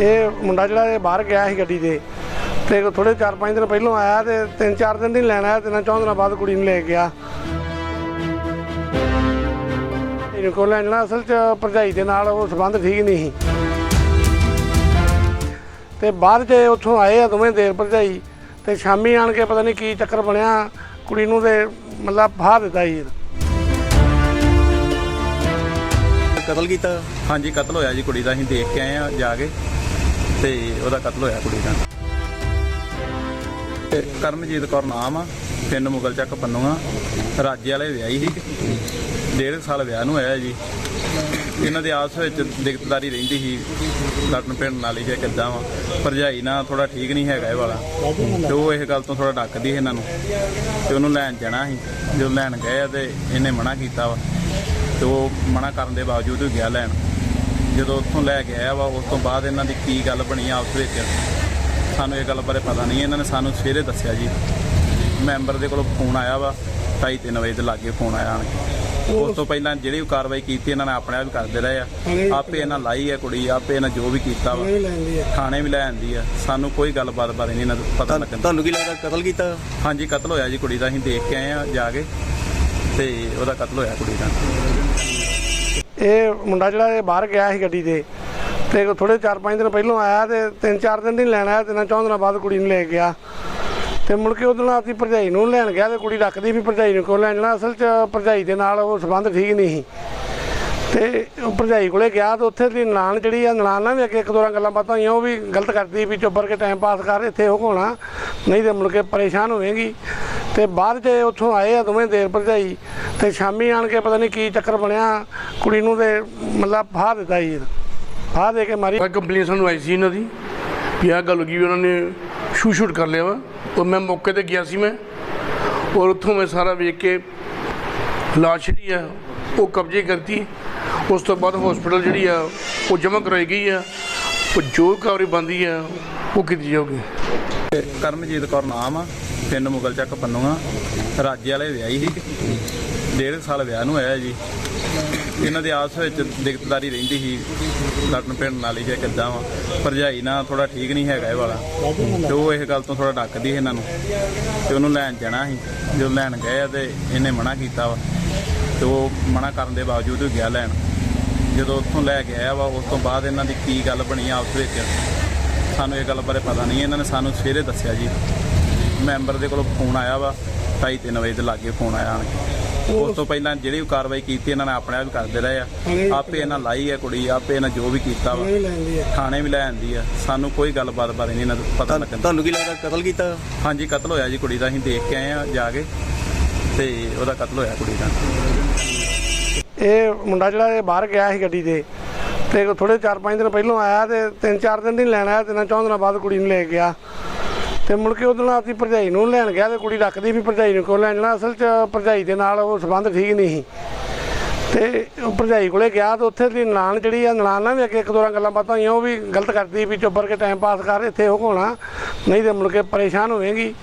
ਇਹ ਮੁੰਡਾ ਜਿਹੜਾ ਇਹ ਬਾਹਰ ਗਿਆ ਸੀ ਗੱਡੀ ਤੇ ਤੇ ਥੋੜੇ 4-5 ਦਿਨ ਪਹਿਲਾਂ ਆਇਆ ਤੇ 3-4 ਦਿਨ ਨਹੀਂ ਲੈਣ ਆਇਆ ਤਿੰਨ ਚੌਂ ਦਿਨਾਂ ਬਾਅਦ ਕੁੜੀ ਨੂੰ ਲੈ ਗਿਆ। ਇਹਨੂੰ ਕੋਲ ਲੈਣਾ ਅਸਲ 'ਚ ਭਰਜਾਈ ਦੇ ਨਾਲ ਉਹ ਸੰਬੰਧ ਠੀਕ ਨਹੀਂ ਸੀ। ਤੇ ਬਾਅਦ 'ਚ ਉੱਥੋਂ ਆਏ ਆ ਦੋਵੇਂ ਦੇਰ ਭਰਜਾਈ ਤੇ ਸ਼ਾਮੀ ਆਣ ਕੇ ਪਤਾ ਨਹੀਂ ਕੀ ਚੱਕਰ ਬਣਿਆ ਕੁੜੀ ਨੂੰ ਤੇ ਮਤਲਬ ਫਾਹ ਦਿੱਤਾ ਜੀ। ਕਤਲ ਕੀਤਾ? ਹਾਂਜੀ ਕਤਲ ਹੋਇਆ ਜੀ ਕੁੜੀ ਦਾ ਅਸੀਂ ਦੇਖ ਕੇ ਆਏ ਆ ਜਾ ਕੇ। ਤੇ ਉਹਦਾ ਕਤਲ ਹੋਇਆ ਕੁੜੀ ਦਾ। ਤੇ ਕਰਮਜੀਤ ਕੌਰ ਨਾਮ ਆ, ਪਿੰਡ ਮੁਗਲ ਚੱਕ ਪੰਨੂਆ ਰਾਜੇ ਵਾਲੇ ਵਿਆਹੀ ਸੀ। ਡੇਢ ਸਾਲ ਵਿਆਹ ਨੂੰ ਹੋਇਆ ਜੀ। ਇਹਨਾਂ ਦੇ ਆਪਸ ਵਿੱਚ ਦਿੱਕਤਦਾਰੀ ਰਹਿੰਦੀ ਸੀ। ਲੜਨ ਪਿੰਡ ਨਾਲ ਹੀ ਜਾਂ ਕਿੱਦਾਂ ਵਾ। ਭਰਜਾਈ ਨਾ ਥੋੜਾ ਠੀਕ ਨਹੀਂ ਹੈਗਾ ਇਹ ਵਾਲਾ। ਤੇ ਉਹ ਇਹ ਗੱਲ ਤੋਂ ਥੋੜਾ ਡੱਕਦੀ ਸੀ ਇਹਨਾਂ ਨੂੰ। ਤੇ ਉਹਨੂੰ ਲੈਣ ਜਾਣਾ ਸੀ। ਜਦੋਂ ਲੈਣ ਗਏ ਆ ਤੇ ਇਹਨੇ ਮਨਾ ਕੀਤਾ ਵਾ। ਤੇ ਉਹ ਮਨਾ ਕਰਨ ਦੇ ਬਾਵਜੂਦ ਵੀ ਗਿਆ ਲੈਣ। ਜਦੋਂ ਉੱਥੋਂ ਲੈ ਕੇ ਆਇਆ ਵਾ ਉਸ ਤੋਂ ਬਾਅਦ ਇਹਨਾਂ ਦੀ ਕੀ ਗੱਲ ਬਣੀ ਆਪਸ ਵਿੱਚ? ਸਾਨੂੰ ਇਹ ਗੱਲ ਬਾਰੇ ਪਤਾ ਨਹੀਂ। ਇਹਨਾਂ ਨੇ ਸਾਨੂੰ ਸਵੇਰੇ ਦੱਸਿਆ ਜੀ। ਮੈਂਬਰ ਦੇ ਕੋਲੋਂ ਫੋਨ ਆਇਆ ਵਾ ਢਾਈ ਤਿੰਨ ਵਜੇ ਦੇ ਲਾਗੇ ਫੋਨ ਆਇਆ ਆਣ ਕੇ। ਉਸ ਤੋਂ ਪਹਿਲਾਂ ਜਿਹੜੀ ਵੀ ਕਾਰਵਾਈ ਕੀਤੀ ਇਹਨਾਂ ਨੇ ਆਪਣੇ ਆਪ ਹੀ ਕਰਦੇ ਰਹੇ ਆ। ਆਪੇ ਇਹਨਾਂ ਲਾਈ ਹੈ ਕੁੜੀ ਆਪੇ ਇਹਨਾਂ ਜੋ ਵੀ ਕੀਤਾ ਵਾ। ਥਾਣੇ ਵੀ ਲੈ ਆਂਦੀ ਆ। ਸਾਨੂੰ ਕੋਈ ਗੱਲਬਾਤ ਬਾਰੇ ਨਹੀਂ ਇਹਨਾਂ ਦਾ ਪਤਾ ਲੱਗਣ ਤੁਹਾਨੂੰ ਕੀ ਲੱਗਦਾ ਕਤਲ ਕੀਤਾ? ਹਾਂਜੀ ਕਤਲ ਹੋਇਆ ਜੀ ਕੁੜੀ ਦਾ। ਅਸੀਂ ਦੇਖ ਕੇ ਆਏ ਆ ਜਾ ਕੇ। ਤੇ ਉਹਦਾ ਕਤਲ ਹੋਇਆ ਕੁੜੀ ਦਾ। ਇਹ ਮੁੰਡਾ ਜਿਹੜਾ ਇਹ ਬਾਹਰ ਗਿਆ ਸੀ ਗੱਡੀ ਤੇ ਤੇ ਥੋੜੇ 4-5 ਦਿਨ ਪਹਿਲਾਂ ਆਇਆ ਤੇ 3-4 ਦਿਨ ਨਹੀਂ ਲੈਣ ਆਇਆ ਤਿੰਨਾਂ ਚੌਂ ਦਿਨਾਂ ਬਾਅਦ ਕੁੜੀ ਨੂੰ ਲੈ ਗਿਆ। ਤੇ ਮੁੜ ਕੇ ਉਹਦੇ ਨਾਲ ਆਪਣੀ ਭਰਜਾਈ ਨੂੰ ਲੈਣ ਗਿਆ ਤੇ ਕੁੜੀ ਰੱਖਦੀ ਵੀ ਭਰਜਾਈ ਨੂੰ ਕਿਉਂ ਲੈਣ ਜਾਣਾ? ਅਸਲ 'ਚ ਭਰਜਾਈ ਦੇ ਨਾਲ ਉਹ ਸੰਬੰਧ ਠੀਕ ਨਹੀਂ ਸੀ। ਤੇ ਉਹ ਭਰਜਾਈ ਕੋਲੇ ਗਿਆ ਤੇ ਉੱਥੇ ਦੀ ਨਾਨ ਜਿਹੜੀ ਆ ਨਾਨ ਨਾਲ ਵੀ ਅੱਗੇ ਇੱਕ ਦੋ ਗੱਲਾਂ ਬਾਤਾਂ ਹੋਈਆਂ, ਉਹ ਵੀ ਗਲਤ ਕਰਦੀ ਵੀ ਚੁੱਪ ਕੇ ਟਾਈਮ ਪਾਸ ਕਰ, ਇੱਥੇ ਉਹ ਹੋਣਾ। ਨਹੀਂ ਤੇ ਮੁੜ ਕੇ ਪਰੇਸ਼ਾਨ ਹੋਵੇਂਗੀ। ਤੇ ਬਾਅਦ 'ਚ ਉੱਥੋਂ ਆਏ ਆ ਦੋਵੇਂ ਦੇਰ ਭਰਜਾਈ ਤੇ ਸ਼ਾਮੀ ਆਣ ਕੇ ਪਤਾ ਨਹੀਂ ਕੀ ਚੱਕਰ ਬਣਿਆ ਕੁੜੀ ਨੂੰ ਤੇ ਮਤਲਬ ਫਾਹ ਦਿੱਤਾ ਜੀ ਫਾਹ ਦੇ ਕੇ ਮਾਰੀ। ਕੰਪਲੇਨ ਸਾਨੂੰ ਆਈ ਸੀ ਇਹਨਾਂ ਦੀ ਵੀ ਆਹ ਗੱਲ ਹੋ ਗਈ ਵੀ ਉਹਨਾਂ ਨੇ ਸ਼ੂ ਸ਼ੂਟ ਕਰ ਲਿਆ ਵਾ। ਔਰ ਮੈਂ ਮੌਕੇ ਤੇ ਗਿਆ ਸੀ ਮੈਂ ਔਰ ਉੱਥੋਂ ਮੈਂ ਸਾਰਾ ਵੇਖ ਕੇ ਲਾਸ਼ ਜਿਹੜੀ ਆ ਉਹ ਕਬਜ਼ੇ ਕਰਤੀ। ਉਸ ਤੋਂ ਬਾਅਦ ਹਸਪੀਟਲ ਜਿਹੜੀ ਆ ਉਹ ਜਮ੍ਹਾਂ ਕਰਾਈ ਗਈ ਆ। ਉਹ ਜੋ ਕਾਰਵਾਈ ਬੰਦੀ ਆ ਉਹ ਕੀਤੀ ਜਾਊਗੀ। ਤੇ ਕਰਮਜੀਤ ਕੌਰ ਨਾਮ ਆ। ਪਿੰਡ ਮੁਗਲ ਚੱਕ ਪੰਨੂਆ, ਰਾਜੇ ਵਾਲੇ ਵਿਆਹੀ ਸੀ। ਡੇਢ ਸਾਲ ਵਿਆਹ ਨੂੰ ਹੋਇਆ ਜੀ। ਇਹਨਾਂ ਦੇ ਆਪਸ ਵਿੱਚ ਦਿੱਕਤਦਾਰੀ ਰਹਿੰਦੀ ਸੀ, ਲੜਨ ਪਿੰਡ ਨਾਲ ਹੀ ਜਾਂ ਕਿੱਦਾਂ ਵਾ। ਭਰਜਾਈ ਨਾ ਥੋੜਾ ਠੀਕ ਨਹੀਂ ਹੈਗਾ ਇਹ ਵਾਲਾ। ਤੇ ਉਹ ਇਹ ਗੱਲ ਤੋਂ ਥੋੜਾ ਡੱਕਦੀ ਸੀ ਇਹਨਾਂ ਨੂੰ। ਤੇ ਉਹਨੂੰ ਲੈਣ ਜਾਣਾ ਸੀ। ਜਦੋਂ ਲੈਣ ਗਏ ਆ ਤੇ ਇਹਨੇ ਮਨਾ ਕੀਤਾ ਵਾ। ਤੇ ਉਹ ਮਨਾ ਕਰਨ ਦੇ ਬਾਵਜੂਦ ਵੀ ਗਿਆ ਲੈਣ। ਜਦੋਂ ਉੱਥੋਂ ਲੈ ਕੇ ਆਇਆ ਵਾ, ਉਸ ਤੋਂ ਬਾਅਦ ਇਹਨਾਂ ਦੀ ਕੀ ਗੱਲ ਬਣੀ ਆਪਸ ਵਿੱਚ? ਸਾਨੂੰ ਇਹ ਗੱਲ ਬਾਰੇ ਪਤਾ ਨਹੀਂ। ਇਹਨਾਂ ਨੇ ਸਾਨੂੰ ਸਵੇਰੇ ਦੱਸਿਆ ਜੀ। ਮੈਂਬਰ ਦੇ ਕੋਲੋਂ ਫੋਨ ਆਇਆ ਵਾ ਢਾਈ ਤਿੰਨ ਵਜੇ ਦੇ ਲਾਗੇ ਫੋਨ ਆਇਆ ਆਣ ਕੇ। ਉਸ ਤੋਂ ਪਹਿਲਾਂ ਜਿਹੜੀ ਵੀ ਕਾਰਵਾਈ ਕੀਤੀ ਇਹਨਾਂ ਨੇ ਆਪਣੇ ਆਪ ਕਰਦੇ ਰਹੇ ਆ। ਆਪੇ ਇਹਨਾਂ ਲਾਈ ਹੈ ਕੁੜੀ ਆਪੇ ਇਹਨਾਂ ਜੋ ਵੀ ਕੀਤਾ ਵਾ। ਥਾਣੇ ਵੀ ਲੈ ਆਂਦੀ ਆ। ਸਾਨੂੰ ਕੋਈ ਗੱਲਬਾਤ ਬਾਰੇ ਨਹੀਂ ਇਹਨਾਂ ਦਾ ਪਤਾ ਲੱਗਣ ਤੁਹਾਨੂੰ ਕੀ ਲੱਗਦਾ ਕਤਲ ਕੀਤਾ? ਹਾਂਜੀ ਕਤਲ ਹੋਇਆ ਜੀ ਕੁੜੀ ਦਾ। ਅਸੀਂ ਦੇਖ ਕੇ ਆਏ ਆ ਜਾ ਕੇ ਤੇ ਉਹਦਾ ਕਤਲ ਹੋਇਆ ਕੁੜੀ ਦਾ। ਇਹ ਮੁੰਡਾ ਜਿਹੜਾ ਇਹ ਬਾਹਰ ਗਿਆ ਸੀ ਗੱਡੀ ਤੇ ਤੇ ਥੋੜੇ 4-5 ਦਿਨ ਪਹਿਲਾਂ ਆਇਆ ਤੇ 3-4 ਦਿਨ ਨਹੀਂ ਲੈਣ ਆਇਆ ਤਿੰਨ ਚੌਂ ਦਿਨਾਂ ਬਾਅਦ ਕੁੜੀ ਨੂੰ ਲੈ ਗਿਆ। ਤੇ ਮੁੜ ਕੇ ਉਹਦੇ ਨਾਲ ਆਪਣੀ ਭਰਜਾਈ ਨੂੰ ਲੈਣ ਗਿਆ ਤੇ ਕੁੜੀ ਰੱਖਦੀ ਵੀ ਭਰਜਾਈ ਨੂੰ ਕੋਲ ਲੈਣ ਜਾਣਾ, ਅਸਲ 'ਚ ਭਰਜਾਈ ਦੇ ਨਾਲ ਉਹ ਸੰਬੰਧ ਠੀਕ ਨਹੀਂ ਸੀ। ਤੇ ਉਹ ਭਰਜਾਈ ਕੋਲੇ ਗਿਆ ਤੇ ਉੱਥੇ ਦੀ ਨਾਨ ਜਿਹੜੀ ਆ ਨਾਨ ਨਾਲ ਵੀ ਅੱਗੇ ਇੱਕ ਦੋ ਗੱਲਾਂ ਬਾਤਾਂ ਹੋਈਆਂ, ਉਹ ਵੀ ਗਲਤ ਕਰਦੀ ਵੀ ਚੁੱਪ ਕੇ ਟਾਈਮ ਪਾਸ ਕਰ, ਇੱਥੇ ਉਹ ਹੋਣਾ ਨਹੀਂ ਤੇ ਮੁੜ ਕੇ ਪਰੇਸ਼ਾਨ ਹੋਵੇਂਗੀ।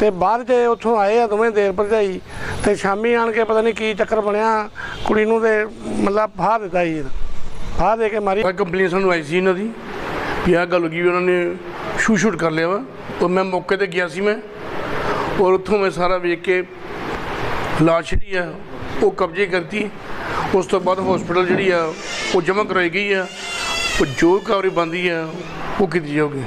ਤੇ ਬਾਅਦ 'ਚ ਉੱਥੋਂ ਆਏ ਆ ਦੋਵੇਂ ਦੇਰ ਭਰਜਾਈ, ਤੇ ਸ਼ਾਮੀ ਆਣ ਕੇ ਪਤਾ ਨਹੀਂ ਕੀ ਚੱਕਰ ਬਣਿਆ, ਕੁੜੀ ਨੂੰ ਤੇ ਮਤਲਬ ਫਾਹ ਦਿੱਤਾ ਜੀ, ਫਾਹ ਦੇ ਕੇ ਮਾਰੀ। ਆ ਸਾਨੂੰ ਆਈ ਸੀ ਇਹਨਾਂ ਦੀ, ਵੀ ਆਹ ਗੱਲ ਹੋ ਗਈ ਵੀ ਉਹਨਾਂ ਨੇ ਸ਼ੂ ਸ਼ੂਟ ਕਰ ਲਿਆ ਵਾ। ਔਰ ਮੈਂ ਮੌਕੇ ਤੇ ਗਿਆ ਸੀ ਮੈਂ। ਔਰ ਉੱਥੋਂ ਮੈਂ ਸਾਰਾ ਵੇਖ ਕੇ ਲਾਸ਼ ਜਿਹੜੀ ਆ, ਉਹ ਕਬਜ਼ੇ ਕਰਤੀ। ਉਸ ਤੋਂ ਬਾਅਦ ਹਸਪੀਟਲ ਜਿਹੜੀ ਆ, ਉਹ ਜਮ੍ਹਾਂ ਕਰਾਈ ਗਈ ਆ। ਉਹ ਜੋ ਕਾਰਵਾਈ ਬੰਦੀ ਆ, ਉਹ ਕੀਤੀ ਜਾਊਗੀ।